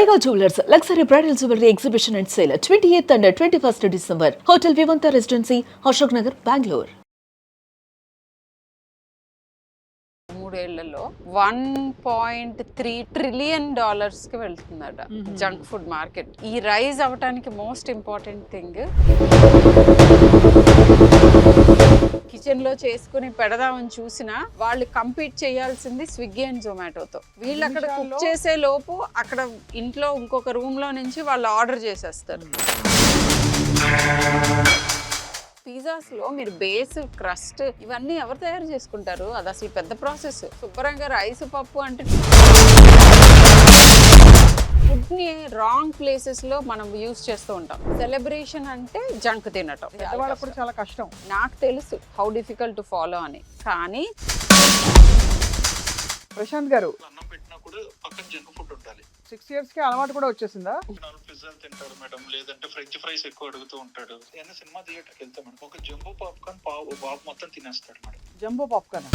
Mega jewellers luxury bridal jewellery exhibition and sale twenty eighth and twenty first December hotel Vivanta residency Ashok Nagar Bengaluru మూడేళ్ళలో one point three trillion డాలర్స్కి వెళ్తుందట junk food market ఈ rise అవ్వడానికి most important thing కిచెన్లో చేసుకుని పెడదామని చూసినా వాళ్ళు compete చేయాల్సింది స్విగ్గీ అండ్ జొమాటోతో వీళ్ళు అక్కడ కుక్ చేసే లోపు అక్కడ ఇంట్లో ఇంకొక రూమ్లో నుంచి వాళ్ళు ఆర్డర్ చేసేస్తారు. పిజ్జాస్లో మీరు బేస్ క్రస్ట్ ఇవన్నీ ఎవరు తయారు చేసుకుంటారు? అది అసలు పెద్ద ప్రాసెస్ శుభ్రంగా రైస్ పప్పు అంటే ఫుడ్ని రాంగ్ ప్లేసెస్లో మనం యూస్ చేస్తూ ఉంటాం. సెలబ్రేషన్ అంటే జంక్ తినటం. కూడా చాలా కష్టం. నాకు తెలుసు హౌ డిఫికల్ట్ టు ఫాలో అని. కానీ ప్రశాంత్ గారు అన్నం పెట్టినా కూడా పక్కన జంక్ ఫుడ్ ఉండాలి. సిక్స్ ఇయర్స్కి అలవాటు కూడా వచ్చేసిందా? పిజ్జాలు తింటాడు మేడం లేదంటే ఫ్రెంచ్ ఫ్రైస్ ఎక్కువ అడుగుతూ ఉంటాడు. ఏదైనా సినిమా థియేటర్కి వెళ్తాం మేడం ఒక జంబో పాప్కార్న్ పావు బాబు మొత్తం తినేస్తాడు మేడం. Jumbo popcorn?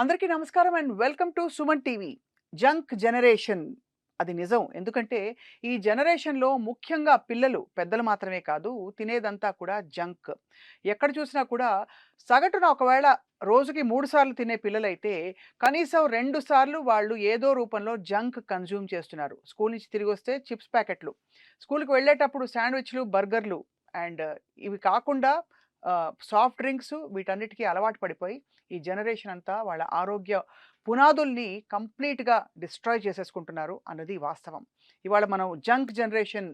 అందరికీ నమస్కారం and welcome to Suman TV junk generation. అది నిజం. ఎందుకంటే ఈ జనరేషన్లో ముఖ్యంగా పిల్లలు పెద్దలు మాత్రమే కాదు తినేదంతా కూడా జంక్. ఎక్కడ చూసినా కూడా సగటున ఒకవేళ రోజుకి మూడు సార్లు తినే పిల్లలైతే కనీసం రెండు సార్లు వాళ్ళు ఏదో రూపంలో జంక్ కన్జ్యూమ్ చేస్తున్నారు. స్కూల్ నుంచి తిరిగి వస్తే చిప్స్ ప్యాకెట్లు. స్కూల్కి వెళ్ళేటప్పుడు శాండ్విచ్లు బర్గర్లు అండ్ ఇవి కాకుండా సాఫ్ట్ డ్రింక్స్ వీటన్నిటికీ అలవాటు పడిపోయి ఈ జనరేషన్ అంతా వాళ్ళ ఆరోగ్య పునాదుల్ని కంప్లీట్గా డిస్ట్రాయ్ చేసేసుకుంటున్నారు అన్నది వాస్తవం. ఇవాళ మనం జంక్ జనరేషన్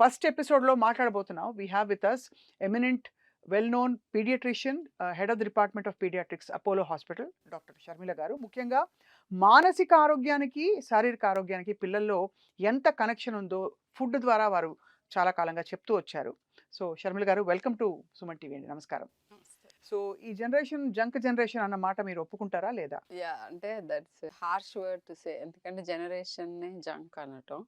ఫస్ట్ ఎపిసోడ్లో మాట్లాడబోతున్నాం. We have with us eminent well known paediatrician head of the department of paediatrics Apollo hospital doctor Sharmila garu. ముఖ్యంగా మానసిక ఆరోగ్యానికి శారీరక ఆరోగ్యానికి పిల్లల్లో ఎంత కనెక్షన్ ఉందో ఫుడ్ ద్వారా వారు చాలా కాలంగా చెప్తూ వచ్చారు. సో షర్మిల గారు వెల్కమ్ టు సుమన్ టీవీ అండి. నమస్కారం. సో ఈ జనరేషన్ జంక్ జనరేషన్ అన్న మాట మీరు ఒప్పుకుంటారా లేదా? యా అంటే that's harsh word to say ఎందుకంటే జనరేషన్ నే జంక్ అనటం.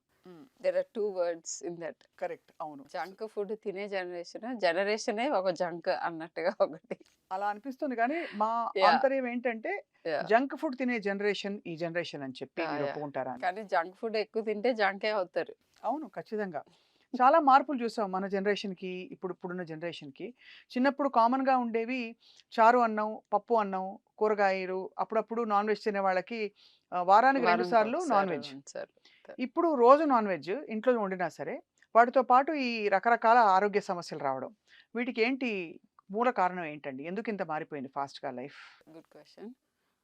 There are two words in that correct. అవును. జంక్ ఫుడ్ తినే జనరేషన్ జనరేషనే ఒక జంక్ అన్నట్టుగా ఒకటి. అలా అనిపిస్తుంది కానీ మా. ఆంతర్యం ఏంటంటే. జంక్ ఫుడ్ తినే జనరేషన్ ఈ జనరేషన్ అని చెప్పి. ఒప్పుకుంటారా. కానీ జంక్ ఫుడ్ ఎక్కువ తింటే జంకే అవుతారు. అవును ఖచ్చితంగా. చాలా మార్పులు చూసాం మన జనరేషన్కి ఇప్పుడు ఇప్పుడున్న జనరేషన్కి. చిన్నప్పుడు కామన్గా ఉండేవి చారు అన్నం పప్పు అన్నం కూరగాయలు అప్పుడప్పుడు నాన్ వెజ్ తినే వాళ్ళకి వారానికి రెండు సార్లు నాన్ వెజ్. ఇప్పుడు రోజు నాన్ వెజ్ ఇంట్లో వండినా సరే వాటితో పాటు ఈ రకరకాల ఆరోగ్య సమస్యలు రావడం. వీటికి ఏంటి మూల కారణం ఏంటండి? ఎందుకు ఇంత మారిపోయింది ఫాస్ట్గా life? Good question.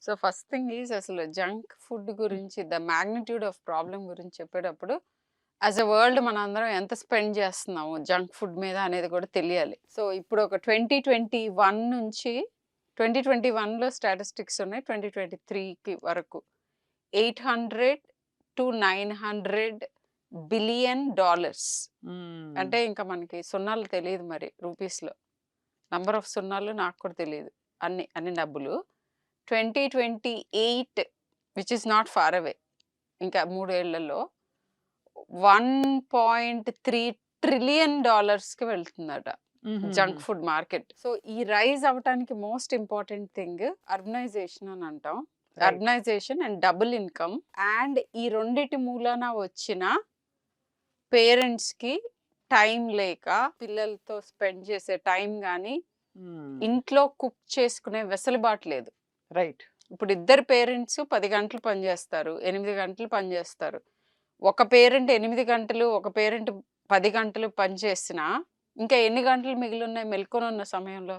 So first thing is అసలు జంక్ ఫుడ్ గురించి ద మ్యాగ్నిట్యూడ్ ఆఫ్ ప్రాబ్లం గురించి చెప్పేటప్పుడు యాజ్ అ వరల్డ్ మన అందరం ఎంత స్పెండ్ చేస్తున్నాము జంక్ ఫుడ్ మీద అనేది కూడా తెలియాలి. సో ఇప్పుడు ఒక ట్వంటీ ట్వంటీ వన్ నుంచి ట్వంటీ ట్వంటీ వన్లో స్టాటిస్టిక్స్ ఉన్నాయి. ట్వంటీ ట్వంటీ త్రీకి వరకు eight hundred to nine hundred billion dollars. అంటే ఇంకా మనకి సున్నాలు తెలియదు మరి రూపీస్లో. నంబర్ ఆఫ్ సున్నాలు నాకు కూడా తెలియదు. అన్ని అన్ని డబ్బులు. Twenty twenty eight which is not far away ఇంకా మూడేళ్ళలో వన్ పాయింట్ త్రీ ట్రిలియన్ డాలర్స్కి వెళ్తుందట జంక్ ఫుడ్ మార్కెట్. సో ఈ రైజ్ అవటానికి మోస్ట్ ఇంపార్టెంట్ థింగ్ అర్బనైజేషన్ అని అంటాం. Urbanisation and double income. And ఈ రెండిటి మూలాన వచ్చిన పేరెంట్స్కి టైం లేక పిల్లలతో స్పెండ్ చేసే టైం కానీ ఇంట్లో కుక్ చేసుకునే వెసులుబాటు లేదు. రైట్ ఇప్పుడు ఇద్దరు పేరెంట్స్ పది గంటలు పనిచేస్తారు ఎనిమిది గంటలు పనిచేస్తారు ఒక పేరెంట్ ఎనిమిది గంటలు ఒక పేరెంట్ పది గంటలు పనిచేసినా ఇంకా ఎన్ని గంటలు మిగిలి ఉన్నాయి మెల్కొని ఉన్న సమయంలో?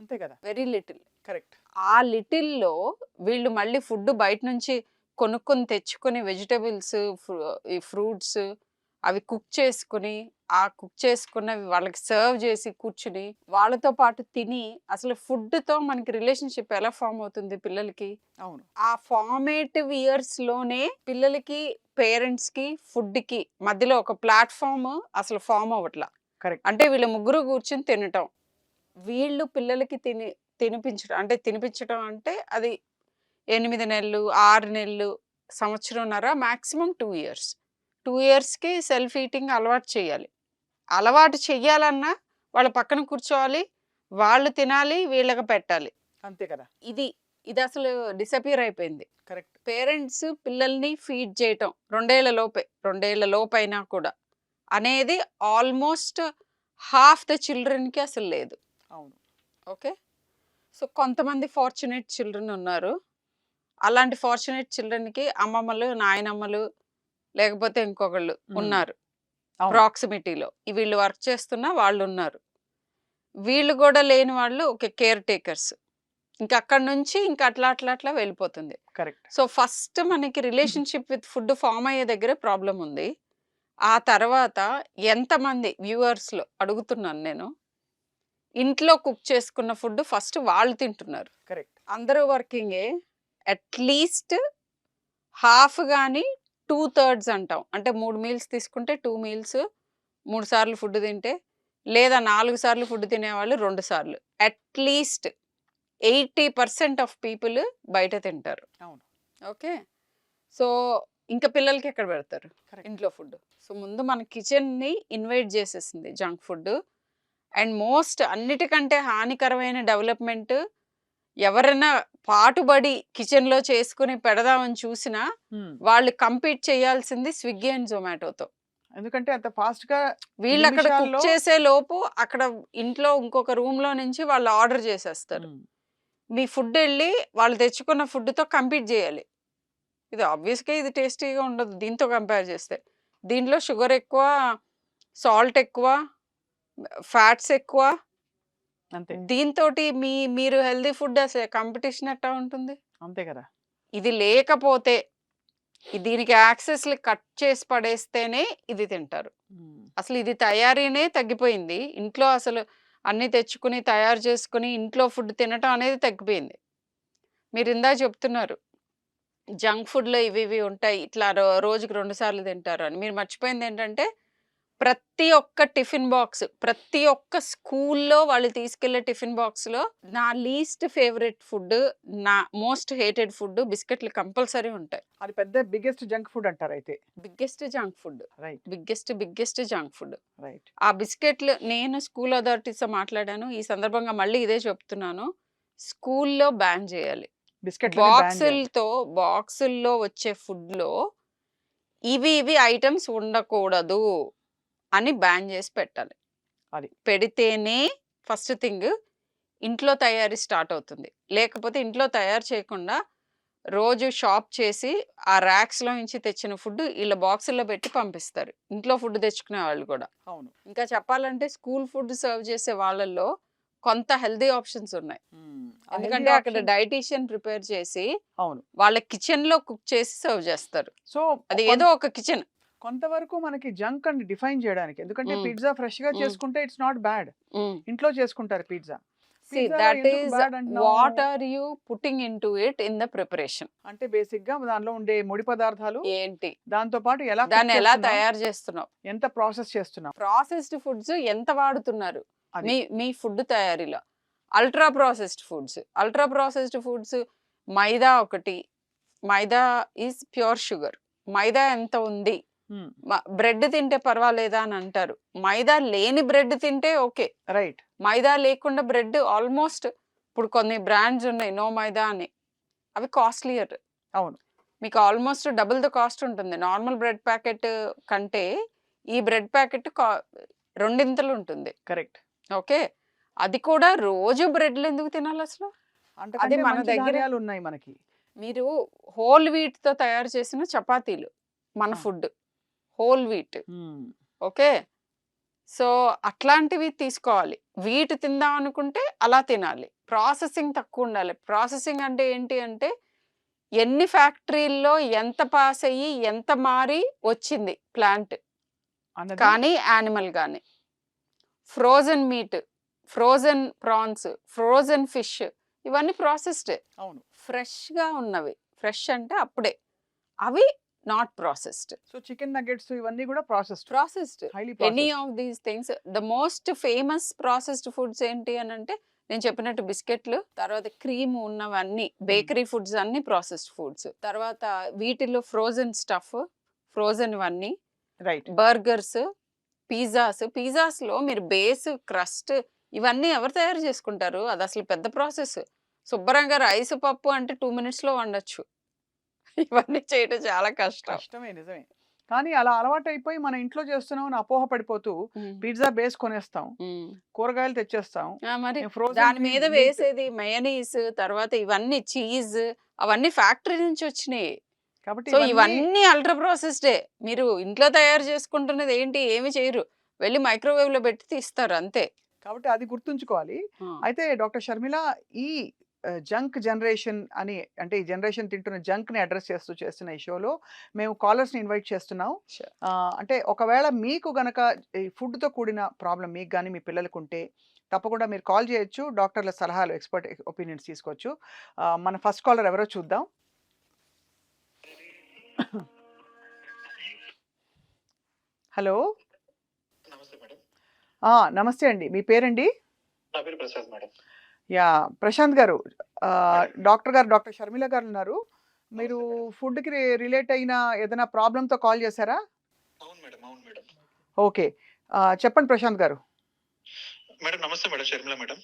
అంతే కదా. Very little. కరెక్ట్. ఆ లిటిల్లో వీళ్ళు మళ్ళీ ఫుడ్ బయట నుంచి కొనుక్కొని తెచ్చుకొని వెజిటబుల్స్ ఈ ఫ్రూట్స్ అవి కుక్ చేసుకుని ఆ కుక్ చేసుకున్నవి వాళ్ళకి సర్వ్ చేసి కూర్చుని వాళ్ళతో పాటు తిని అసలు ఫుడ్తో మనకి రిలేషన్షిప్ ఎలా ఫామ్ అవుతుంది పిల్లలకి? అవును. ఆ ఫార్మేటివ్ ఇయర్స్లోనే పిల్లలకి పేరెంట్స్కి ఫుడ్కి మధ్యలో ఒక ప్లాట్ఫామ్ అసలు ఫామ్ అవ్వట్లా. కరెక్ట్. అంటే వీళ్ళ ముగ్గురు కూర్చుని తినటం. వీళ్ళు పిల్లలకి తిని తినిపించడం అంటే తినిపించడం అంటే అది ఎనిమిది నెలలు ఆరు నెలలు సంవత్సరంన్నర మాక్సిమం టూ ఇయర్స్. టూ ఇయర్స్కి సెల్ఫ్ ఈటింగ్ అలవాటు చేయాలి. అలవాటు చెయ్యాలన్నా వాళ్ళ పక్కన కూర్చోవాలి వాళ్ళు తినాలి వీళ్ళకి పెట్టాలి. అంతే కదా. ఇది ఇది అసలు డిసపియర్ అయిపోయింది. కరెక్ట్. పేరెంట్స్ పిల్లల్ని ఫీడ్ చేయటం రెండేళ్ళ లోపే రెండేళ్ళ లోపైనా కూడా అనేది ఆల్మోస్ట్ హాఫ్ ద చిల్డ్రన్కి అసలు లేదు. అవును. ఓకే? సో కొంతమంది ఫార్చునేట్ చిల్డ్రన్ ఉన్నారు. అలాంటి ఫార్చునేట్ చిల్డ్రన్కి అమ్మమ్మలు నాయనమ్మలు లేకపోతే ఇంకొకళ్ళు. ఉన్నారు. ప్రాక్సిమిటీలో. వీళ్ళు వర్క్ చేస్తున్న వాళ్ళు ఉన్నారు వీళ్ళు కూడా లేని వాళ్ళు ఒక కేర్ టేకర్స్. ఇంకా అక్కడ నుంచి ఇంకా అట్లా అట్లా అట్లా వెళ్ళిపోతుంది. కరెక్ట్. సో ఫస్ట్ మనకి రిలేషన్షిప్ విత్ ఫుడ్ ఫామ్ అయ్యే దగ్గర ప్రాబ్లం ఉంది. ఆ తర్వాత ఎంతమంది వ్యూవర్స్లో అడుగుతున్నాను నేను. ఇంట్లో కుక్ చేసుకున్న ఫుడ్ ఫస్ట్ వాళ్ళు తింటున్నారు. కరెక్ట్. అందరూ వర్కింగే. అట్లీస్ట్ హాఫ్ కానీ టూ థర్డ్స్ అంటాం. అంటే మూడు మీల్స్ తీసుకుంటే టూ మీల్స్ మూడు సార్లు ఫుడ్ తింటే లేదా నాలుగు సార్లు ఫుడ్ తినేవాళ్ళు రెండు సార్లు. At least eighty percent of people బయట తింటారు. అవును. ఓకే? సో ఇంకా పిల్లలకి ఎక్కడ పెడతారు. ఇంట్లో ఫుడ్. సో ముందు మన కిచెన్ని ఇన్వైట్ చేసేసింది జంక్ ఫుడ్. అండ్ మోస్ట్ అన్నిటికంటే హానికరమైన డెవలప్మెంట్ ఎవరైనా పాటుబడి కిచెన్లో చేసుకుని పెడదామని చూసినా వాళ్ళు కంపీట్ చేయాల్సింది స్విగ్గీ అండ్ జొమాటోతో. ఎందుకంటే అంత ఫాస్ట్గా వీళ్ళు అక్కడ కుక్ చేసే లోపు అక్కడ ఇంట్లో ఇంకొక రూమ్లో నుంచి వాళ్ళు ఆర్డర్ చేసేస్తారు. మీ ఫుడ్ వెళ్ళి వాళ్ళు తెచ్చుకున్న ఫుడ్తో కంపీట్ చేయాలి. ఇది ఆబ్వియస్గా ఇది టేస్టీగా ఉండదు. దీంతో కంపేర్ చేస్తే. దీంట్లో షుగర్ ఎక్కువ సాల్ట్ ఎక్కువ ఫ్యాట్స్ ఎక్కువ అంతే. దీంతో మీ మీరు హెల్దీ ఫుడ్ అసలు కాంపిటీషన్ ఎట్టా ఉంటుంది? అంతే కదా. ఇది లేకపోతే దీనికి యాక్సెస్లు కట్ చేసి పడేస్తేనే ఇది తింటారు. అసలు ఇది తయారీనే తగ్గిపోయింది. ఇంట్లో అసలు అన్ని తెచ్చుకుని తయారు చేసుకుని ఇంట్లో ఫుడ్ తినటం అనేది తగ్గిపోయింది. మీరు ఇందా చెప్తున్నారు జంక్ ఫుడ్లో ఇవి ఇవి ఉంటాయి ఇట్లా రోజుకి రెండు సార్లు తింటారు అని. మీరు మర్చిపోయింది ఏంటంటే ప్రతి ఒక్క టిఫిన్ బాక్స్ ప్రతి ఒక్క స్కూల్లో వాళ్ళు తీసుకెళ్ళే టిఫిన్ బాక్స్లో నా లీస్ట్ ఫేవరెట్ ఫుడ్ నా మోస్ట్ హేటెడ్ ఫుడ్ బిస్కెట్లు కంపల్సరీ ఉంటాయి. అది పెద్ద బిగ్గెస్ట్ జంక్ ఫుడ్ అంటారు అయితే. Biggest junk food. Right. Biggest biggest junk food. Right. ఆ బిస్కెట్లు నేను స్కూల్ అథారిటీస్తో మాట్లాడాను. ఈ సందర్భంగా మళ్ళీ ఇదే చెప్తున్నాను. స్కూల్లో బ్యాన్ చేయాలి. బిస్కెట్ బాక్సులతో బాక్సుల్లో వచ్చే ఫుడ్లో ఇవి ఇవి ఐటమ్స్ ఉండకూడదు. అని బ్యాన్ చేసి పెట్టాలి. అది. పెడితేనే ఫస్ట్ థింగ్ ఇంట్లో తయారీ స్టార్ట్ అవుతుంది. లేకపోతే ఇంట్లో తయారు చేయకుండా రోజు షాప్ చేసి ఆ ర్యాక్స్లో నుంచి తెచ్చిన ఫుడ్ వీళ్ళ బాక్సుల్లో పెట్టి పంపిస్తారు. ఇంట్లో ఫుడ్ తెచ్చుకునే వాళ్ళు కూడా. అవును. ఇంకా చెప్పాలంటే స్కూల్ ఫుడ్ సర్వ్ చేసే వాళ్ళల్లో కొంత హెల్దీ ఆప్షన్స్ ఉన్నాయి. ఎందుకంటే అక్కడ డైటీషియన్ ప్రిపేర్ చేసి అవును. వాళ్ళ కిచెన్లో కుక్ చేసి సర్వ్ చేస్తారు. సో అది ఏదో ఒక కిచెన్ కొంతవరకు మనకి జంక్ అని డిఫైన్ చేయడానికి. ఎందుకంటే. పిజ్జా ఫ్రెష్గా. చేసుకుంటే ఇట్స్ నాట్ బ్యాడ్. ఇంట్లో చేసుకుంటారు pizza? What are you putting into it in the preparation అంటే బేసిక్గా దానిలో ఉండే ముడి పదార్థాలు ఏంటి? దాంతో పాటు ఎలా దాన్ని ఎలా తయారు చేస్తున్నావు? ఎంత ప్రాసెస్ చేస్తున్నాం ప్రాసెస్డ్ ఫుడ్స్ ఎంత వాడుతున్నారు. మీ మీ ఫుడ్ తయారీలో. Ultra processed foods. Ultra processed foods maida ఒకటి. Maida is pure sugar. Maida ఎంత ఉంది. బ్రెడ్ తింటే పర్వాలేదా అని అంటారు. మైదా లేని బ్రెడ్ తింటే ఓకే. రైట్. మైదా లేకుండా బ్రెడ్ ఆల్మోస్ట్ ఇప్పుడు కొన్ని బ్రాండ్స్ ఉన్నాయి నో మైదా అని. అవి కాస్ట్లియర్ అవును. మీకు ఆల్మోస్ట్ డబుల్ ద కాస్ట్ ఉంటుంది. నార్మల్ బ్రెడ్ ప్యాకెట్ కంటే ఈ బ్రెడ్ ప్యాకెట్ రెండింతలు ఉంటుంది. కరెక్ట్. ఓకే. అది కూడా రోజు బ్రెడ్లు ఎందుకు తినాలి అసలు? అది మన దగ్గర- ఉన్నాయి మనకి. మీరు హోల్ వీట్తో తయారు చేసిన చపాతీలు మన. Food. Whole wheat. Okay? So అట్లాంటివి తీసుకోవాలి. వీటి తిందాం అనుకుంటే అలా తినాలి. ప్రాసెసింగ్ తక్కువ ఉండాలి. ప్రాసెసింగ్ అంటే ఏంటి అంటే ఎన్ని ఫ్యాక్టరీల్లో ఎంత పాస్ అయ్యి ఎంత మారి వచ్చింది ప్లాంట్. కానీ యానిమల్ కానీ frozen meat frozen prawns frozen fish ఇవన్నీ ప్రాసెస్డ్. అవును. ఫ్రెష్గా ఉన్నవి. ఫ్రెష్ అంటే అప్పుడే. అవి not processed so chicken nuggets ఇవన్నీ కూడా processed processed any of these things the most famous processed foods ఏంటి అని అంటే నేను చెప్పినట్టు బిస్కెట్లు తర్వాత క్రీమ్ ఉన్నవన్నీ బేకరీ ఫుడ్స్ అన్ని ప్రాసెస్డ్ ఫుడ్స్ తర్వాత వీటిలో ఫ్రోజన్ స్టఫ్ ఫ్రోజన్ ఇవన్నీ రైట్ బర్గర్స్ పిజ్జాస్ పిజ్జాస్లో మీరు బేస్ క్రస్ట్ ఇవన్నీ ఎవరు తయారు చేసుకుంటారు? అది అసలు పెద్ద ప్రాసెస్ శుభ్రంగా రైస్ పప్పు అంటే టూ మినిట్స్లో వండొచ్చు. ఇవన్నీ చేయడం చాలా కష్టం. కష్టమే నిజమే. కానీ అలా అలవాటు అయిపోయి మన ఇంట్లో చేస్తున్నాం అని అపోహ పడిపోతూ పిజ్జా బేస్ కొనేస్తాం. కూరగాయలు తెచ్చేస్తాం. మరి దాని మీద వేసేది మయనీస్ తర్వాత ఇవన్నీ చీజ్ అవన్నీ ఫ్యాక్టరీ నుంచి వచ్చినాయి. కాబట్టి సో ఇవన్నీ అల్ట్రా ప్రాసెస్డే మీరు ఇంట్లో తయారు చేసుకుంటున్నది ఏంటి ఏమి చేయరు. వెళ్ళి మైక్రోవేవ్లో పెట్టి తీస్తారు అంతే. కాబట్టి అది గుర్తుంచుకోవాలి. అయితే డాక్టర్ షర్మిల ఈ జంక్ జనరేషన్ అని అంటే ఈ జనరేషన్ తింటున్న జంక్ని అడ్రస్ చేస్తూ చేస్తున్న ఈ షోలో మేము కాలర్స్ని ఇన్వైట్ చేస్తున్నాం. అంటే ఒకవేళ మీకు గనక ఈ ఫుడ్తో కూడిన ప్రాబ్లం మీకు కానీ మీ పిల్లలకు ఉంటే తప్పకుండా మీరు కాల్ చేయొచ్చు డాక్టర్ల సలహాలు ఎక్స్పర్ట్ ఒపీనియన్స్ తీసుకోవచ్చు. మన ఫస్ట్ కాలర్ ఎవరో చూద్దాం. హలో? నమస్తే మేడం. ఆ, నమస్తే అండి. మీ పేరండి? నా పేరు ప్రసాద్ మేడం. యా ప్రశాంత్ గారు డాక్టర్ గారు డాక్టర్ షర్మిల గారు ఉన్నారు. మీరు ఫుడ్కి రిలేట్ అయిన ఏదైనా ప్రాబ్లంతో కాల్ చేశారా? అవును మేడం అవును మేడం. ఓకే. చెప్పండి ప్రశాంత్ గారు. మేడం నమస్తే మేడం షర్మిల మేడం.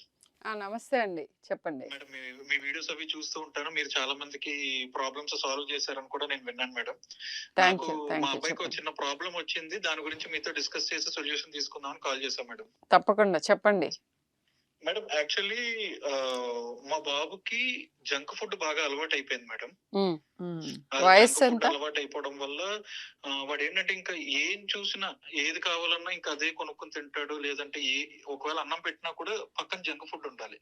ఆ, నమస్తే అండి చెప్పండి. మేడం మీ మీ వీడియోస్ అవి చూస్తూ ఉంటాను. మీరు చాలా మందికి ప్రాబ్లమ్స్ సాల్వ్ చేశారని కూడా నేను విన్నాను మేడం. థ్యాంక్ నాకు మా అబ్బాయికి చిన్న ప్రాబ్లం వచ్చింది. దాని గురించి మీతో డిస్కస్ చేసి సొల్యూషన్ తీసుకుందామని కాల్ చేశాం మేడం. తప్పకుండా చెప్పండి. మేడం యాక్చువల్లీ మా బాబుకి జంక్ ఫుడ్ బాగా అలవాటు అయిపోయింది మేడం ఎంత? అలవాటు అయిపోవడం వల్ల వాడు ఏంటంటే ఇంకా ఏం చూసినా ఏది కావాలన్నా ఇంకా అదే కొనుక్కొని తింటాడు లేదంటే ఏ ఒకవేళ అన్నం పెట్టినా కూడా పక్కన జంక్ ఫుడ్ ఉండాలి.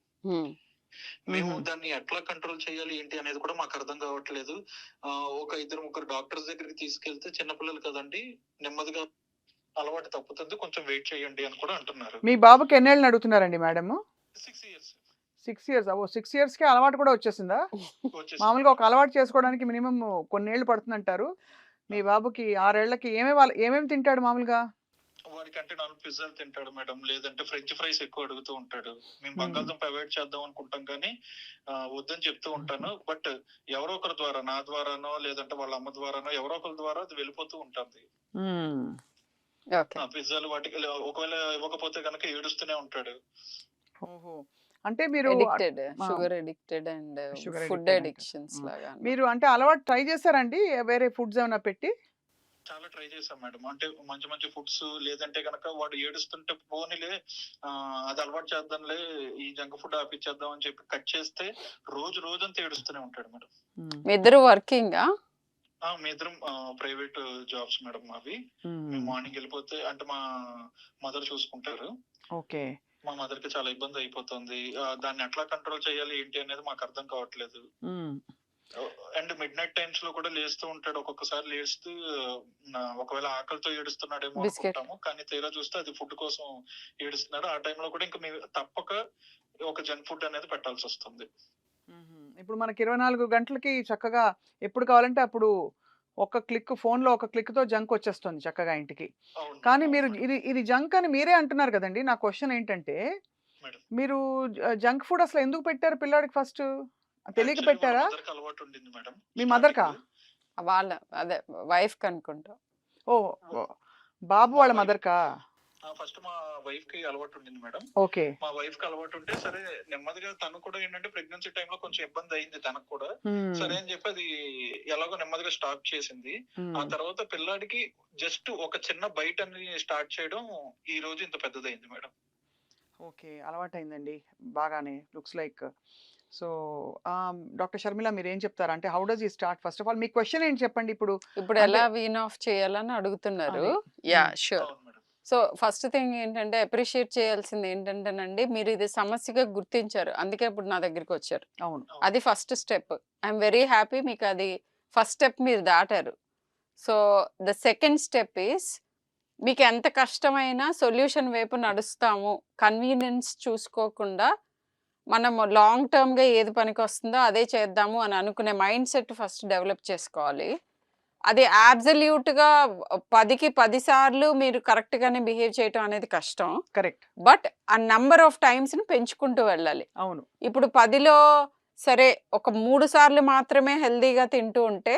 మేము. దాన్ని ఎట్లా కంట్రోల్ చేయాలి ఏంటి అనేది కూడా మాకు అర్థం కావట్లేదు. ఆ, ఒక ఇద్దరు ముగ్గురు డాక్టర్స్ దగ్గరికి తీసుకెళ్తే చిన్నపిల్లలు కదండి నెమ్మదిగా అలవాటు తప్పుతుంది కొంచెం వెయిట్ చేయండి అని కూడా అంటున్నారు. మీ బాబుకి ఎన్నేళ్ళని అడుగుతున్నారండి madam? Six years six years అవో సిక్స్ ఇయర్స్కి అలవాటు కూడా వచ్చేసిందా? వచ్చేసి మామూలుగా ఒక అలవాటు చేసుకోవడానికి మినిమం కొన్నేళ్ళు పడుతుందంటారు. మీ బాబుకి ఆరేళ్ళకి ఏమేమి వాళ్ళ- ఏమేమి తింటాడు మామూలుగా? వాడికంటే నాలుగు పిజ్జాలు తింటాడు మేడం. లేదంటే ఫ్రెంచ్ ఫ్రైస్ ఎక్కువ అడుగుతూ ఉంటాడు. మేము. బంగాళదుంప అవాయిడ్ చేద్దాం అనుకుంటాం కానీ వద్దని చెప్తూ ఉంటాను. బట్ ఎవరో ఒకరి ద్వారా నా ద్వారానో లేదంటే వాళ్ళ అమ్మ ద్వారానో ఎవరో ఒకరి ద్వారా అది వెళ్ళిపోతూ ఉంటుంది. పిజ్జాలు వాటికి ఒకవేళ ఇవ్వకపోతే కనుక ఏడుస్తూనే ఉంటాడు. ఓహో అంటే మీరు ఎడిక్టెడ్ ఆ. Sugar addicted and food. Addictions. లాగా. మీరు అంటే అలవాటు ట్రై చేశారండి వేరే ఫుడ్స్ ఏమైనా పెట్టి చాలా ట్రై చేశాం మేడం అంటే మంచి మంచి ఫుడ్స్ లేదంటే కనుక వాడు ఏడుస్తుంటే పోనీలే ఆ, అది అలవాటు చేద్దాంలే ఈ జంక్ ఫుడ్ ఆపిచ్చేద్దాం అని చెప్పి కట్ చేస్తే రోజు రోజంతా ఏడుస్తూనే ఉంటాడు మేడం. మీ ఇద్దరు వర్కింగ్ ఆ, మీ ఇద్దరం ప్రైవేట్ జాబ్స్ మేడం మ్మ్. మార్నింగ్ వెళ్ళిపోతే అంటే మా మదర్ చూసుకుంటారు ఓకే మా మదర్కి చాలా ఇబ్బంది అయిపోతుంది దాన్ని ఎట్లా కంట్రోల్ చేయాలి ఏంటి అనేది మాకు అర్థం కావట్లేదు. అండ్ మిడ్ నైట్ టైమ్స్లో కూడా లేస్తూ ఉంటాడు ఒక్కొక్కసారి లేస్తూ ఒకవేళ ఆకలితో ఏడుస్తున్నాడేమో. అనుకుంటాము కానీ తీరా చూస్తే అది ఫుడ్ కోసం ఏడుస్తున్నాడు ఆ టైంలో కూడా ఇంకా మేము తప్పక ఒక జంక్ ఫుడ్ అనేది పెట్టాల్సి వస్తుంది. ఇప్పుడు మనకి ఇరవై నాలుగు గంటలకి చక్కగా ఎప్పుడు కావాలంటే అప్పుడు ఒక క్లిక్ ఫోన్లో ఒక క్లిక్తో జంక్ వచ్చేస్తుంది చక్కగా ఇంటికి. అవును. కానీ మీరు ఇది ఇది జంక్ అని మీరే అంటున్నారు కదండి! నా క్వశ్చన్ ఏంటంటే మేడం. మీరు జంక్ ఫుడ్ అసలు ఎందుకు పెట్టారు పిల్లాడికి ఫస్ట్? తెలియక పెట్టారా? కి మీ mother కా? వాళ్ళ అదే వైఫ్ కనుకుంటా ఓ ఓ, బాబు వాళ్ళ మదర్కా? ఫస్ట్ మా వైఫ్కి అలవాటు ఉండింది మేడం. ఓకే. మా వైఫ్కి అలవాటు ఉంటే సరే నెమ్మదిగా తను కూడా ఏంటంటే ప్రెగ్నెన్సీ టైంలో కొంచెం ఇబ్బంది అయింది తనకు కూడా. సరే అని చెప్పి అది ఎలాగో నెమ్మదిగా స్టాప్ చేసింది. ఆ తర్వాత పిల్లాడికి జస్ట్ ఒక చిన్న బయట స్టార్ట్ చేయడం ఈ రోజు ఇంత పెద్దదైంది మేడం. ఓకే అలవాటైందండి బాగానే looks like so doctor Sharmila మీరు ఏం చెప్తారు? అంటే హౌ డస్ ఈ స్టార్ట్ ఫస్ట్ ఆఫ్ ఆల్ మీ క్వశ్చన్ ఏంటి చెప్పండి ఇప్పుడు? ఇప్పుడు ఎలా వీన్ ఆఫ్ చేయాలని అడుగుతున్నారు. Yeah. Sure so first thing ఏంటంటే అప్రిషియేట్ చేయాల్సింది ఏంటంటేనండి మీరు ఇది సమస్యగా గుర్తించారు. అందుకే ఇప్పుడు నా దగ్గరికి వచ్చారు. అవును. అది first step. I'm very happy మీకు అది ఫస్ట్ స్టెప్ మీరు దాటారు. So the second step is మీకు ఎంత కష్టమైనా సొల్యూషన్ వైపు నడుస్తాము. కన్వీనియన్స్ చూసుకోకుండా మనం లాంగ్ టర్మ్గా ఏది పనికి వస్తుందో అదే చేద్దాము అని అనుకునే మైండ్ సెట్ ఫస్ట్ డెవలప్ చేసుకోవాలి. అది absolute గా పదికి పది సార్లు మీరు కరెక్ట్ గానే బిహేవ్ చేయటం అనేది కష్టం. కరెక్ట్. బట్ ఆ నంబర్ ఆఫ్ టైమ్స్ని పెంచుకుంటూ వెళ్ళాలి. అవును. ఇప్పుడు పదిలో సరే ఒక మూడు సార్లు మాత్రమే హెల్దీగా తింటూ ఉంటే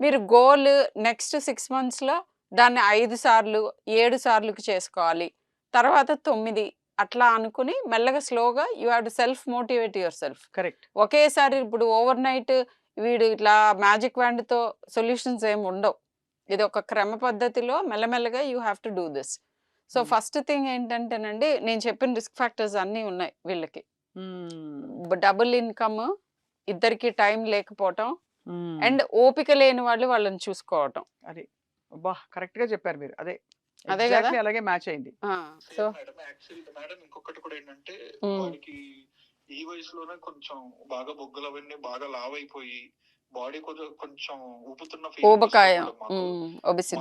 మీరు గోల్ నెక్స్ట్ సిక్స్ మంత్స్లో దాన్ని ఐదు సార్లు ఏడు సార్లుకి చేసుకోవాలి. తర్వాత తొమ్మిది అట్లా అనుకుని మెల్లగా స్లోగా you have to self motivate yourself. Correct. ఒకేసారి ఇప్పుడు ఓవర్ నైట్ వీడు ఇట్లా మ్యాజిక్ వ్యాండ్తో సొల్యూషన్స్ ఏమి ఉండవు. ఇది ఒక క్రమ పద్ధతిలో మెల్లమెల్లగా you have to do this so Hmm. First thing ఏంటంటేనండి నేను చెప్పిన రిస్క్ ఫ్యాక్టర్స్ అన్నీ ఉన్నాయి వీళ్ళకి. డబుల్ ఇన్కమ్ ఇద్దరికి టైం లేకపోవటం అండ్ ఓపిక లేని వాళ్ళు వాళ్ళని చూసుకోవటం. అది. బా కరెక్ట్గా చెప్పారు మీరు. అదే. అదే కదా? అలాగే మ్యాచ్ అయింది. సో మేడం యాక్చువల్లీ మేడం ఇంకొకటి కూడా ఏంటంటే మ్మ్. ఈ వయసులోనే కొంచెం బాగా బొగ్గులు అవన్నీ బాగా లావ్ అయిపోయి బాడీ కొంచెం కొంచెం ఊపుతున్న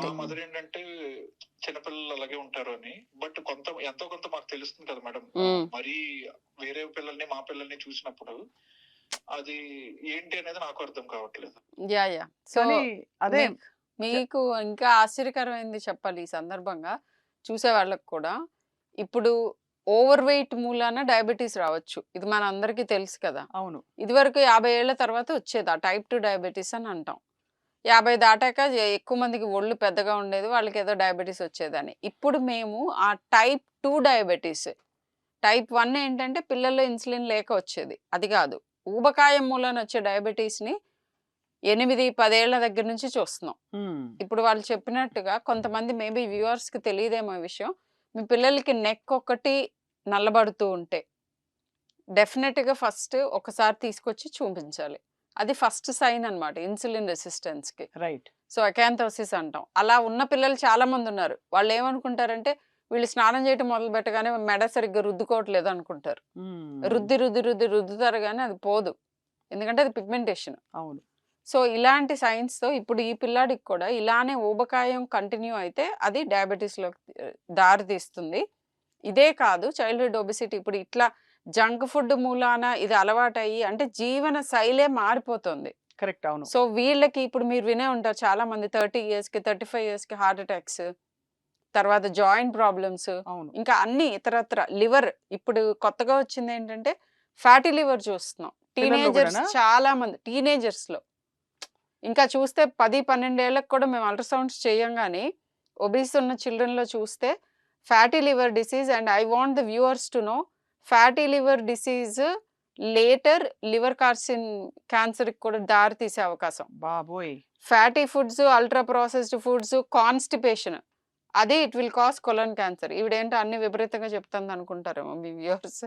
మా మదర్ ఏంటంటే చిన్నపిల్లలు అలాగే ఉంటారు అని బట్ కొంత ఎంతో కొంత మాకు తెలుస్తుంది కదా మేడం. మరి వేరే పిల్లల్ని మా పిల్లల్ని చూసినప్పుడు అది ఏంటి అనేది నాకు అర్థం కావట్లేదు. Yeah yeah. సో అదే మీకు ఇంకా ఆశ్చర్యకరమైంది చెప్పాలి ఈ సందర్భంగా. చూసే వాళ్ళకి కూడా. ఇప్పుడు ఓవర్ వెయిట్ మూలాన డయాబెటీస్ రావచ్చు. ఇది మన అందరికీ తెలుసు కదా! అవును. ఇదివరకు యాభై ఏళ్ళ తర్వాత వచ్చేది ఆ టైప్ టూ డయాబెటీస్ అని అంటాం. యాభై దాటాక ఎక్కువ మందికి ఒళ్ళు పెద్దగా ఉండేది వాళ్ళకి ఏదో డయాబెటీస్ వచ్చేదని. ఇప్పుడు మేము ఆ type two diabetes type one ఏంటంటే పిల్లల్లో ఇన్సులిన్ లేక వచ్చేది. అది కాదు. ఊబకాయం మూలాన వచ్చే డయాబెటీస్ని ఎనిమిది పదేళ్ళ దగ్గర నుంచి చూస్తున్నాం. ఇప్పుడు వాళ్ళు చెప్పినట్టుగా కొంతమంది మేబీ వ్యూవర్స్కి తెలియదేమో విషయం. మీ పిల్లలకి నెక్ ఒకటి నల్లబడుతూ ఉంటే డెఫినెట్గా ఫస్ట్ ఒకసారి తీసుకొచ్చి చూపించాలి. అది ఫస్ట్ సైన్ అన్నమాట ఇన్సులిన్ రెసిస్టెన్స్కి. రైట్. సో అకాంతోసిస్ అంటాం. అలా ఉన్న పిల్లలు చాలా మంది ఉన్నారు. వాళ్ళు ఏమనుకుంటారంటే వీళ్ళు స్నానం చేయటం మొదలు పెట్టగానే మెడ సరిగ్గా రుద్దుకోవట్లేదు అనుకుంటారు. రుద్ది రుద్ది రుద్ది రుద్దుతారు కానీ అది పోదు. ఎందుకంటే అది పిగ్మెంటేషన్. అవును. సో ఇలాంటి సైన్స్తో ఇప్పుడు ఈ పిల్లాడికి కూడా ఇలానే ఊబకాయం కంటిన్యూ అయితే అది డయాబెటీస్లో దారి తీస్తుంది. ఇదే కాదు చైల్డ్హుడ్ ఒబిసిటీ ఇప్పుడు ఇట్లా జంక్ ఫుడ్ మూలాన ఇది అలవాటయ్యి అంటే జీవన శైలే మారిపోతుంది. కరెక్ట్ అవును. సో వీళ్ళకి ఇప్పుడు మీరు వినే ఉంటారు చాలా మంది థర్టీ ఇయర్స్కి థర్టీ ఫైవ్ ఇయర్స్కి హార్ట్ అటాక్స్ తర్వాత జాయింట్ ప్రాబ్లమ్స్ అవును. ఇంకా అన్ని ఇతరత్ర లివర్ ఇప్పుడు కొత్తగా వచ్చింది ఏంటంటే ఫ్యాటీ లివర్ చూస్తున్నాం. టీనేజర్స్? చాలా మంది టీనేజర్స్లో ఇంకా చూస్తే పది పన్నెండేళ్ళకు కూడా మేము అల్ట్రాసౌండ్స్ చేయం కానీ ఒబీస్ ఉన్న children లో చూస్తే fatty liver disease and I want the viewers to know fatty liver disease later liver carcin cancer కూడా దారి తీసే అవకాశం. బాబోయ్. Fatty foods ultra processed foods constipation అది it will cause colon cancer ఈవిడేంటో అన్ని విపరీతంగా చెప్తుంది అనుకుంటారేమో మీ వ్యూవర్స్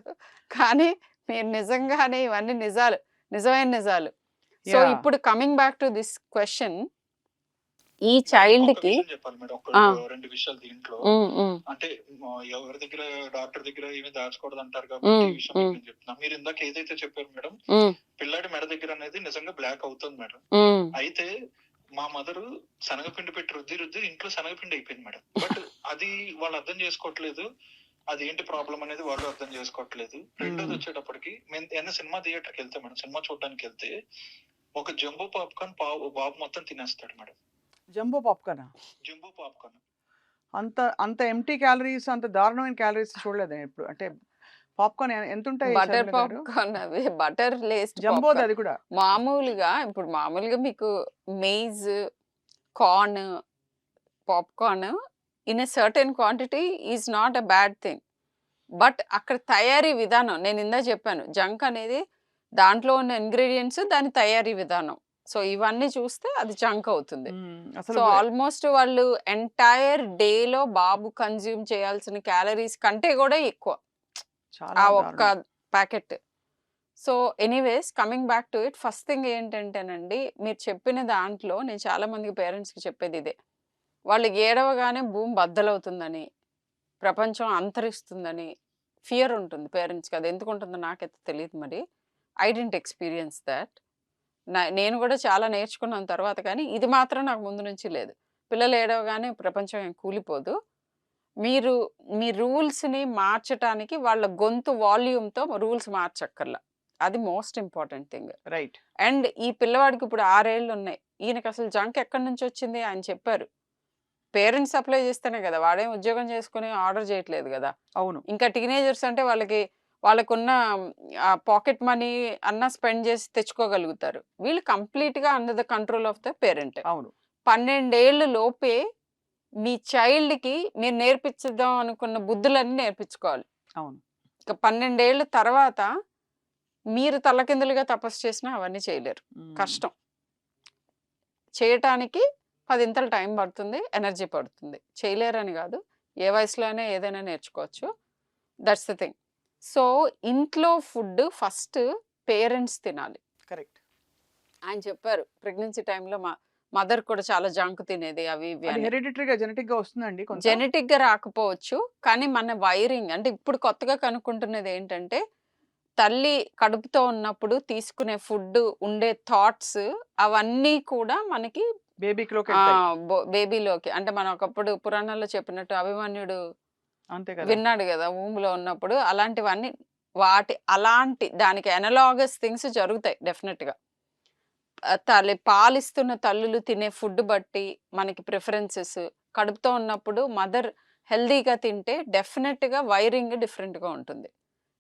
కానీ మీరు నిజంగానే ఇవన్నీ నిజాలు నిజమైన నిజాలు. సో. ఇప్పుడు coming back to this question ఈ చైల్డ్కి. రెండు విషయాలు దీంట్లో. అంటే ఎవరి దగ్గర డాక్టర్ దగ్గర ఏమి దాచకూడదు అంటారు కాబట్టి ఈ మ్మ్, విషయం మీకు మ్మ్. నేను చెప్తున్నా. మీరు ఇందాక ఏదైతే చెప్పారు మేడం పిల్లాడి మెడ దగ్గర అనేది నిజంగా బ్లాక్ అవుతుంది మేడం. అయితే మా మదర్ శనగపిండి పెట్టి రుద్ది రుద్ది ఇంట్లో శనగపిండి అయిపోయింది మేడం. బట్ అది వాళ్ళు అర్థం చేసుకోవట్లేదు. అది ఏంటి ప్రాబ్లం అనేది వాళ్ళు అర్థం చేసుకోవట్లేదు. రెండోది. వచ్చేటప్పటికి మేము ఏదైనా సినిమా థియేటర్కి వెళ్తే మేడం సినిమా చూడడానికి వెళ్తే ఒక జంబో పాప్కార్న్ బాబు మొత్తం తినేస్తాడు madam. Jumbo popcorn? Jumbo popcorn. అంత అంత ఎంటీ క్యాలరీస్ అంత దారుణమైన క్యాలరీస్ చూడలేదు ఇప్పుడు అంటే పాప్కార్న్ ఎంత ఉంటాయి బటర్? పాప్కార్న్ అవి బటర్ లేస్ట్ జంబోది అది కూడా. మామూలుగా ఇప్పుడు మామూలుగా మీకు maize corn popcorn in a certain quantity is not a bad thing but అక్కడ తయారీ విధానం నేను ఇందా చెప్పాను జంక్ అనేది దాంట్లో ఉన్న ఇంగ్రీడియంట్స్ దాని తయారీ విధానం. సో ఇవన్నీ చూస్తే అది జంక్ అవుతుంది. సో ఆల్మోస్ట్ వాళ్ళు ఎంటైర్ డేలో బాబు కన్జ్యూమ్ చేయాల్సిన క్యాలరీస్ కంటే కూడా ఎక్కువ. చాలా ఆ. ఒక్క packet. So anyways coming back to it first thing ఏంటంటేనండి మీరు చెప్పిన దాంట్లో నేను చాలా మందికి పేరెంట్స్కి చెప్పేది ఇదే. వాళ్ళు ఏడవగానే భూమి బద్దలవుతుందని ప్రపంచం అంతరిస్తుందని ఫియర్ ఉంటుంది పేరెంట్స్కి. అది ఎందుకు ఉంటుందో నాకైతే తెలియదు మరి. I didn't experience that. నేను కూడా చాలా నేర్చుకున్నాను తర్వాత కానీ ఇది మాత్రం నాకు ముందు నుంచి లేదు. పిల్లలు ఏడవగానే ప్రపంచం కూలిపోదు. మీరు మీ రూల్స్ని మార్చటానికి వాళ్ళ గొంతు వాల్యూమ్తో రూల్స్ మార్చక్కర్లా. అది most important thing. Right. And ఈ పిల్లవాడికి ఇప్పుడు ఆరేళ్ళు ఉన్నాయి. ఈయనకి అసలు జంక్ ఎక్కడి నుంచి వచ్చింది అని చెప్పారు. పేరెంట్స్ అప్లై చేస్తేనే కదా వాడేం ఉద్యోగం చేసుకుని ఆర్డర్ చేయట్లేదు కదా. అవును. ఇంకా టీనేజర్స్ అంటే వాళ్ళకి వాళ్ళకున్న పాకెట్ మనీ అన్న స్పెండ్ చేసి తెచ్చుకోగలుగుతారు. వీళ్ళు కంప్లీట్గా under the control of the parent. అవును. పన్నెండేళ్ళు లోపే మీ చైల్డ్కి మీరు నేర్పించుదాం అనుకున్న బుద్ధులన్నీ నేర్పించుకోవాలి అవును. ఇక పన్నెండేళ్ళ తర్వాత మీరు తలకిందులుగా తపస్సు చేసినా అవన్నీ చేయలేరు. కష్టం. చేయటానికి పదింతలు టైం పడుతుంది ఎనర్జీ పడుతుంది. చేయలేరని కాదు. ఏ వయసులోనే ఏదైనా నేర్చుకోవచ్చు. That's the thing. సో ఇంట్లో ఫుడ్ ఫస్ట్ పేరెంట్స్ తినాలి. కరెక్ట్. ఆయన చెప్పారు ప్రెగ్నెన్సీ టైంలో మా మదర్ కూడా చాలా జంక్ తినేది అవి హెరిడిటరీగా జెనెటిక్గా వస్తుందండి జెనెటిక్గా రాకపోవచ్చు కానీ మన వైరింగ్ అంటే ఇప్పుడు కొత్తగా కనుక్కుంటున్నది ఏంటంటే తల్లి కడుపుతో ఉన్నప్పుడు తీసుకునే ఫుడ్ ఉండే థాట్స్ అవన్నీ కూడా మనకి బేబీలోకి. అంటే మనం ఒకప్పుడు పురాణాల్లో చెప్పినట్టు అభిమన్యుడు విన్నాడు కదా ఊములో ఉన్నప్పుడు. అలాంటివన్నీ వాటి అలాంటి దానికి ఎనలాగస్ థింగ్స్ జరుగుతాయి డెఫినెట్గా ఆ తల్లి పాలిస్తున్న తల్లులు తినే ఫుడ్ బట్టి మనకి ప్రిఫరెన్సెస్. కడుపుతో ఉన్నప్పుడు మదర్ హెల్దీగా తింటే డెఫినెట్గా వైరింగ్ డిఫరెంట్గా ఉంటుంది.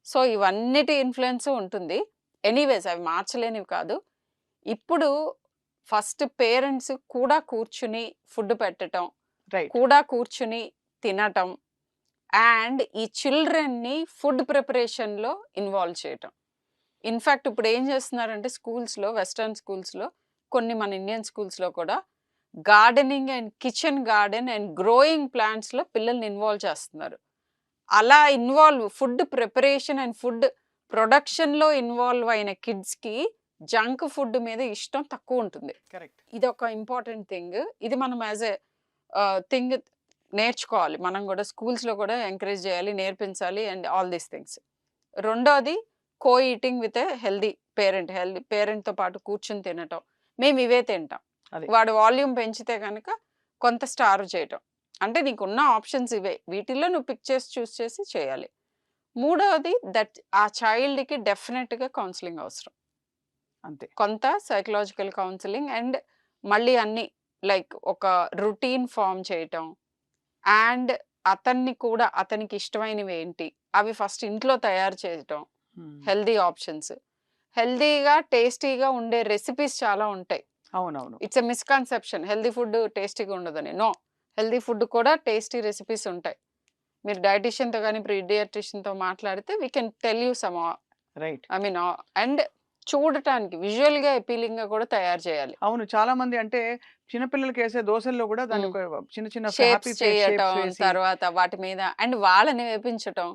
సో ఇవన్నిటి ఇన్ఫ్లుయెన్స్ ఉంటుంది. ఎనీవేస్ అవి మార్చలేనివి కాదు. ఇప్పుడు ఫస్ట్ పేరెంట్స్ కూడా కూర్చుని ఫుడ్ పెట్టడం కూడా కూర్చుని తినటం అండ్ ఈ చిల్డ్రన్ని ఫుడ్ ప్రిపరేషన్లో ఇన్వాల్వ్ చేయటం. ఇన్ఫ్యాక్ట్ ఇప్పుడు ఏం చేస్తున్నారంటే స్కూల్స్లో వెస్టర్న్ స్కూల్స్లో కొన్ని మన ఇండియన్ స్కూల్స్లో కూడా gardening and kitchen garden and growing ప్లాంట్స్లో పిల్లల్ని ఇన్వాల్వ్ చేస్తున్నారు. అలా involve food preparation and food ప్రొడక్షన్లో ఇన్వాల్వ్ అయిన కిడ్స్కి జంక్ ఫుడ్ మీద ఇష్టం తక్కువ ఉంటుంది. కరెక్ట్. ఇది ఒక ఇంపార్టెంట్ థింగ్. ఇది మనం యాజ్ ఎ థింగ్ నేర్చుకోవాలి. మనం కూడా స్కూల్స్లో కూడా ఎంకరేజ్ చేయాలి నేర్పించాలి అండ్ ఆల్ దీస్ థింగ్స్. రెండోది co eating with a healthy parent. Healthy పేరెంట్తో పాటు కూర్చుని తినటం. మేము ఇవే తింటాం. అదే. వాడు వాల్యూమ్ పెంచితే కనుక కొంత స్టార్వ్ చేయటం. అంటే నీకున్న ఆప్షన్స్ ఇవే. వీటిల్లో నువ్వు పిక్ చేసి చూస్ చేసి చేయాలి. మూడవది దట్ ఆ చైల్డ్కి డెఫినెట్గా కౌన్సిలింగ్ అవసరం. అంతే. కొంత సైకలాజికల్ కౌన్సిలింగ్ అండ్ మళ్ళీ అన్ని లైక్ ఒక రొటీన్ ఫామ్ చేయటం. అండ్ అతన్ని కూడా అతనికి ఇష్టమైనవి ఏంటి? అవి ఫస్ట్ ఇంట్లో తయారు చేయటం. Healthy options. హెల్దీగా టేస్టీగా ఉండే రెసిపీస్ చాలా ఉంటాయి. అవునవును. It's a misconception. Healthy food టేస్టీగా ఉండదని. నో. హెల్దీ ఫుడ్ కూడా టేస్టీ రెసిపీస్ ఉంటాయి. మీరు డైటిషియన్తో కానీ తో మాట్లాడితే we can tell you some right. I mean and చూడటానికి visual గా appealing గా కూడా తయారు చేయాలి. అవును. చాలా మంది అంటే చిన్నపిల్లలకి వేసే దోశల్లో కూడా. ఒక చిన్న చిన్న షేప్స్ చేయటం తర్వాత వాటి మీద అండ్ వాళ్ళని వేపించటం.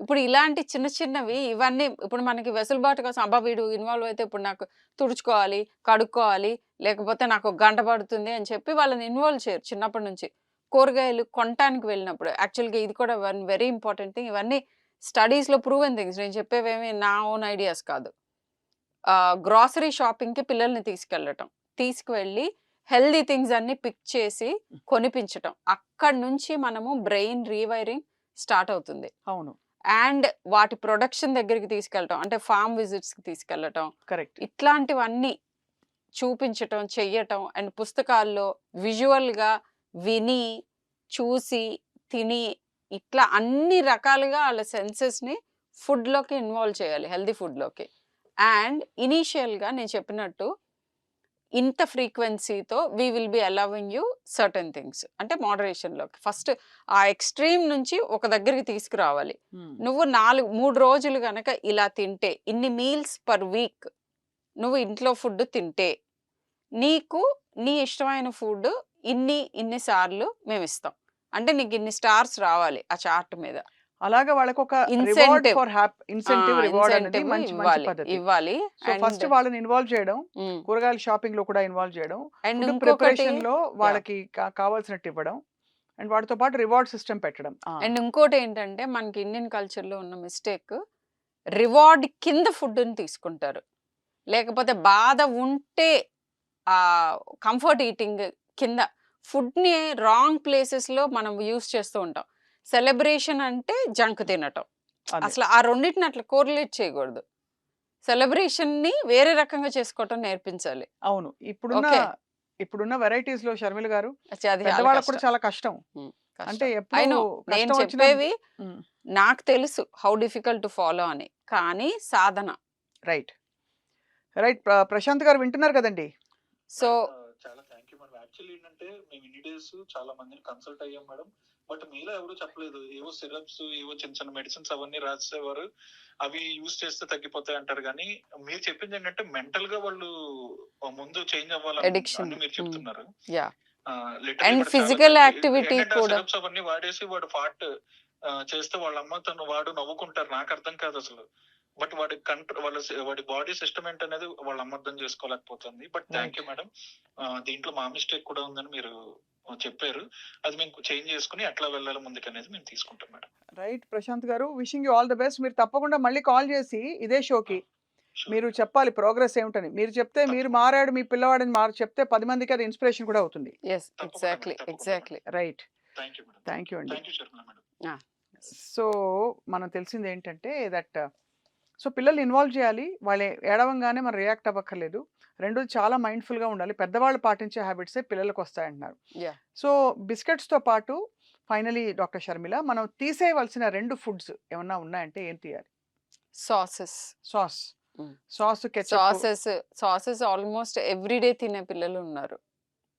ఇప్పుడు ఇలాంటి చిన్న చిన్నవి ఇవన్నీ ఇప్పుడు మనకి వెసులుబాటు కోసం అబ్బా! వీడు ఇన్వాల్వ్ అయితే ఇప్పుడు నాకు తుడుచుకోవాలి కడుక్కోవాలి లేకపోతే నాకు గంట పడుతుంది అని చెప్పి వాళ్ళని ఇన్వాల్వ్ చేయరు చిన్నప్పటి నుంచి. కూరగాయలు కొనటానికి వెళ్ళినప్పుడు యాక్చువల్గా ఇది కూడా వన్ వెరీ ఇంపార్టెంట్ థింగ్. ఇవన్నీ స్టడీస్లో ప్రూవెన్ థింగ్స్. నేను చెప్పేవేమి నా ఓన్ ఐడియాస్ కాదు. గ్రాసరీ షాపింగ్కి పిల్లల్ని తీసుకెళ్ళటం. తీసుకువెళ్ళి హెల్దీ థింగ్స్ అన్ని పిక్ చేసి కొనిపించటం. అక్కడి నుంచి మనము బ్రెయిన్ రీవైరింగ్ స్టార్ట్ అవుతుంది. అవును. అండ్ వాటి ప్రొడక్షన్ దగ్గరికి తీసుకెళ్ళటం. అంటే ఫామ్ విజిట్స్కి తీసుకెళ్ళటం. కరెక్ట్. ఇట్లాంటివన్నీ చూపించటం చెయ్యటం అండ్ పుస్తకాల్లో విజువల్గా విని చూసి తిని ఇట్లా అన్ని రకాలుగా వాళ్ళ సెన్సెస్ని ఫుడ్లోకి ఇన్వాల్వ్ చేయాలి. హెల్దీ ఫుడ్లోకి. అండ్ ఇనీషియల్గా నేను చెప్పినట్టు ఇంత ఫ్రీక్వెన్సీతో we will be allowing you certain things. అంటే మోడరేషన్లోకి. ఫస్ట్ ఆ ఎక్స్ట్రీమ్ నుంచి ఒక దగ్గరికి తీసుకురావాలి. నువ్వు నాలుగు మూడు రోజులు గనక ఇలా తింటే ఇన్ని మీల్స్ పర్ వీక్ నువ్వు ఇంట్లో ఫుడ్ తింటే నీకు నీ ఇష్టమైన ఫుడ్ ఇన్ని ఇన్ని సార్లు మేము ఇస్తాం అంటే నీకు ఇన్ని స్టార్స్ రావాలి ఆ చార్ట్ మీద. అలాగా వాళ్ళకి ఒక రివార్డ్. ఫర్ హ్యాప్ ఇన్సెంటివ్ రివార్డ్ అనేది మంచి మంచి ఇవ్వాలి పద్ధతి. ఇవ్వాలి సో ఫస్ట్ వాళ్ళని ఇన్వాల్వ్ చేయడం కూరగాయల షాపింగ్లో కూడా ఇన్వాల్వ్ చేయడం అండ్ ఫుడ్ ప్రిపరేషన్లో వాళ్ళకి కావాల్సినట్టు ఇవ్వడం అండ్ వాటితో పాటు రివార్డ్ సిస్టమ్ పెట్టడం. అండ్ ఇంకోటి ఏంటంటే మనకి ఇండియన్ కల్చర్లో ఉన్న మిస్టేక్ రివార్డ్ కింద ఫుడ్ని తీసుకుంటారు. లేకపోతే బాధ ఉంటే ఆ కంఫర్ట్ ఈటింగ్ కింద ఫుడ్ని రాంగ్ ప్లేసెస్లో మనం యూస్ చేస్తూ ఉంటాం. సెలబ్రేషన్ అంటే జంక్ తినటం. అసలు ఆ రెండింటిని అట్లా కోరిలేట్ చేయకూడదు. సెలబ్రేషన్ని వేరే రకంగా చేసుకోవటం నేర్పించాలి. అవును. ఇప్పుడున్న Okay. ఇప్పుడున్న వెరైటీస్లో షర్మిల గారు కూడా కష్టం. చాలా కష్టం. అంటే I ఎప్పుడు know. నేను చెప్పేవి నాకు తెలుసు హౌ డిఫికల్ట్ టు ఫాలో అని. కానీ సాధన. రైట్. రైట్. ప్రశాంత్ గారు వింటున్నారు కదండి. సో చాలా థ్యాంక్ యూ మేడం. యాక్చువల్లీ ఏంటంటే మేము ఇన్ని డేస్ చాలా మందిని కన్సల్ట్ అయ్యాం మేడం. బట్ మీలో ఎవరు చెప్పలేదు. ఏవో సిరప్స్ ఏవో చిన్న చిన్న మెడిసిన్స్ అవన్నీ రాసేవారు. అవి యూజ్ చేస్తే తగ్గిపోతాయి అంటారు కానీ మీరు చెప్పింది ఏంటంటే మెంటల్గా వాళ్ళు ముందు చేంజ్ అవ్వాలని మీరు చెప్తున్నారు. ఆ కూడా. syrups అవన్నీ వాడేసి వాడు ఫాట్ చేస్తే వాళ్ళ అమ్మ తను వాడు నవ్వుకుంటారు. నాకు అర్థం కాదు అసలు. బట్ వాడి కంట్రోల్ వాళ్ళ వాడి బాడీ సిస్టమ్ ఏంటనేది వాళ్ళ అమ్మ అర్థం చేసుకోలేకపోతుంది. బట్ థ్యాంక్ యూ మేడం దీంట్లో మా మిస్టేక్ కూడా ఉందని మీరు చెప్పారు. అది మేము చేంజ్ చేసుకుని ఎట్లా వెళ్ళాలి ముందుకు అనేది మేము తీసుకుంటాం madam. Right. Prashant garu wishing you all the best. మీరు తప్పకుండా మళ్ళీ కాల్ చేసి ఇదే షోకి మీరు చెప్పాలి ప్రోగ్రెస్ ఏమిటని. మీరు చెప్తే మీరు మారాడు మీ పిల్లవాడిని మారు చెప్తే పది మందికి అది ఇన్స్పిరేషన్ కూడా అవుతుంది. Yes exactly exactly right thank you madam thank you అండి. సో మనం తెలిసింది ఏంటంటే దట్ సో పిల్లల్ని ఇన్వాల్వ్ చేయాలి. వాళ్ళు ఏడవంగానే మనం రియాక్ట్ అవ్వక్కర్లేదు. రెండోది చాలా మైండ్ఫుల్గా ఉండాలి. పెద్దవాళ్ళు పాటించే హ్యాబిట్సే పిల్లలకు వస్తాయంటున్నారు. సో బిస్కెట్స్తో పాటు ఫైనలీ డాక్టర్ షర్మిల మనం తీసేయవలసిన రెండు ఫుడ్స్ ఏమన్నా ఉన్నాయంటే ఏం తీయాలి? Sauces. Sauce. Sauce sauces sauces almost everyday తినే పిల్లలు ఉన్నారు.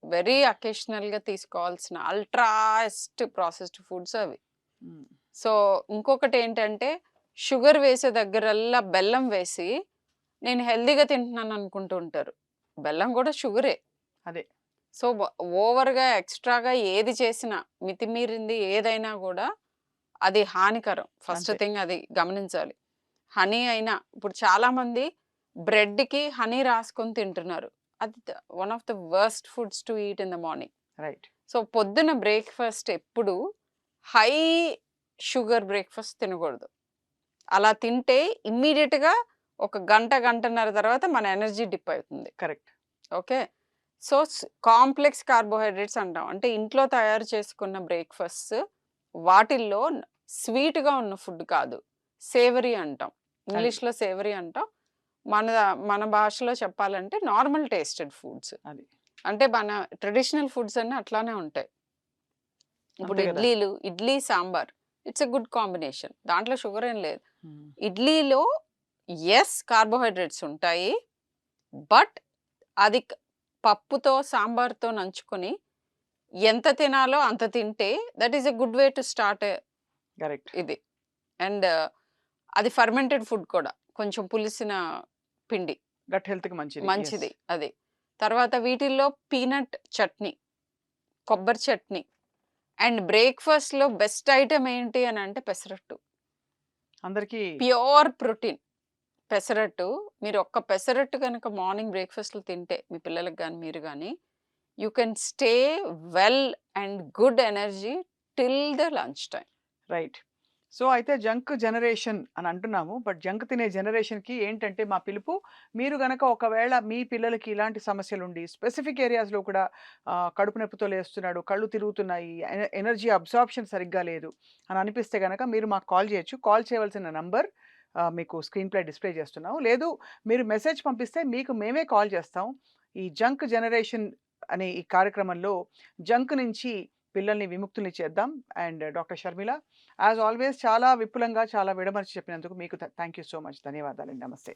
వెరీ అకేషనల్గా తీసుకోవాల్సిన అల్ట్రాస్ట్ ప్రాసెస్డ్ ఫుడ్స్ అవి. సో ఇంకొకటి ఏంటంటే షుగర్ వేసే దగ్గరల్లా బెల్లం వేసి నేను హెల్దీగా తింటున్నాను అనుకుంటూ ఉంటారు. బెల్లం కూడా షుగరే. అదే. సో ఓవర్గా ఎక్స్ట్రాగా ఏది చేసినా మితిమీరింది ఏదైనా కూడా అది హానికరం. ఫస్ట్. థింగ్ అది గమనించాలి. హనీ అయినా ఇప్పుడు చాలా మంది bread కి హనీ రాసుకొని తింటున్నారు. అది one of the worst foods to eat in the morning. Right. So పొద్దున బ్రేక్ఫాస్ట్ ఎప్పుడు హై షుగర్ బ్రేక్ఫాస్ట్ తినకూడదు. అలా తింటే immediate గా ఒక గంట గంటన్నర తర్వాత మన ఎనర్జీ డిప్ అవుతుంది. Correct. Okay? So complex carbohydrates అంటాం. అంటే ఇంట్లో తయారు చేసుకున్న బ్రేక్ఫాస్ట్ వాటిల్లో స్వీట్గా ఉన్న ఫుడ్ కాదు. సేవరీ అంటాం. ఇంగ్లీష్లో సేవరీ అంటాం. మన మన భాషలో చెప్పాలంటే నార్మల్ టేస్టెడ్ ఫుడ్స్. అది. అంటే మన ట్రెడిషనల్ ఫుడ్స్ అన్నీ అట్లానే ఉంటాయి. ఇప్పుడు. ఇడ్లీలు idli sambar. It's a good combination. దాంట్లో షుగర్ ఏం లేదు. ఇడ్లీలో ఎస్ కార్బోహైడ్రేట్స్ ఉంటాయి. బట్ అది పప్పుతో సాంబార్తో నంచుకొని ఎంత తినాలో అంత తింటే that is a good way to start correct ఇది. అండ్ అది ఫర్మెంటెడ్ ఫుడ్ కూడా. కొంచెం పులిసిన పిండి. గట్ హెల్త్కి మంచిది. మంచిది అది. తర్వాత వీటిల్లో పీనట్ చట్నీ కొబ్బరి చట్నీ అండ్ బ్రేక్ఫాస్ట్లో బెస్ట్ ఐటమ్ ఏంటి అని అంటే పెసరట్టు. అందరికీ ప్యూర్ ప్రోటీన్ పెసరట్టు. మీరు ఒక్క పెసరట్టు కనుక మార్నింగ్ బ్రేక్ఫాస్ట్లో తింటే మీ పిల్లలకు కానీ మీరు కానీ you can stay well and good energy till the lunch time right. So అయితే జంక్ జనరేషన్ అని అంటున్నాము. బట్ జంక్ తినే జనరేషన్కి ఏంటంటే మా పిలుపు మీరు గనక ఒకవేళ మీ పిల్లలకి ఇలాంటి సమస్యలు ఉండి స్పెసిఫిక్ ఏరియాస్లో కూడా కడుపు నొప్పితో లేస్తున్నాడు కళ్ళు తిరుగుతున్నాయి ఎన- ఎనర్జీ అబ్జార్ప్షన్ సరిగ్గా లేదు అని అనిపిస్తే కనుక మీరు మాకు కాల్ చేయొచ్చు. కాల్ చేయవలసిన నంబర్ మీకు స్క్రీన్ ప్లే డిస్ప్లే చేస్తున్నాం లేదు మీరు మెసేజ్ పంపిస్తే మీకు మేమే కాల్ చేస్తాం. ఈ జంక్ జనరేషన్ అనే ఈ కార్యక్రమంలో జంక్ నుంచి పిల్లల్ని విముక్తుల్ని చేద్దాం. And doctor Sharmila as always చాలా విపులంగా చాలా విడమర్చి చెప్పినందుకు మీకు థ్యాంక్ యూ సో మచ్. ధన్యవాదాలు నమస్తే.